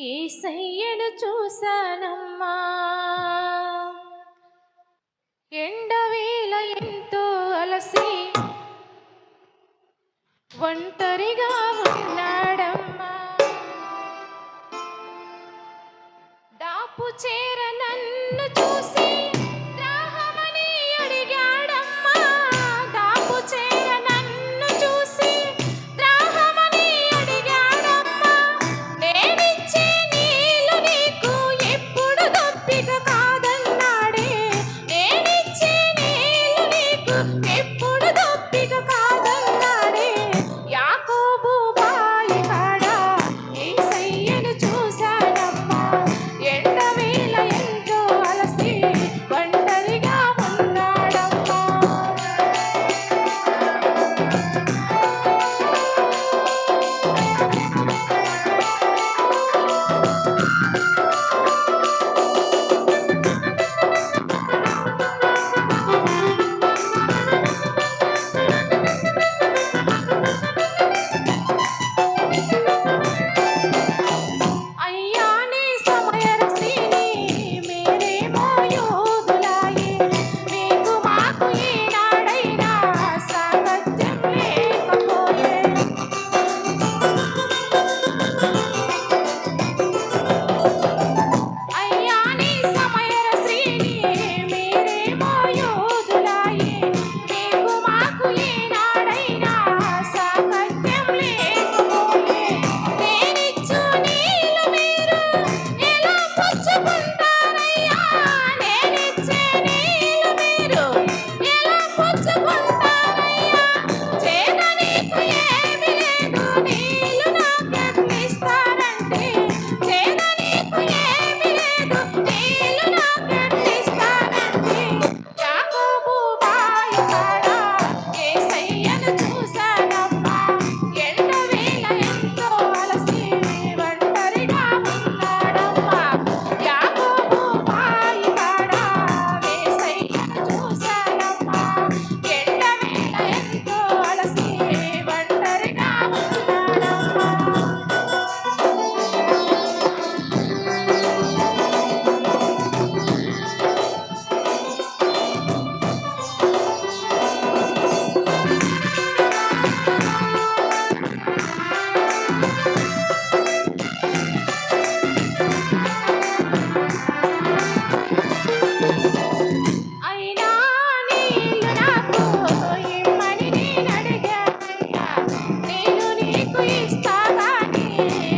ఏసయ్యను చూశానమ్మా. ఎండవేల ఎంతో అలసి ఒంటరిగా ఉన్నాడమ్మా. దాపు చేర ಸುಮಂದ Thank you.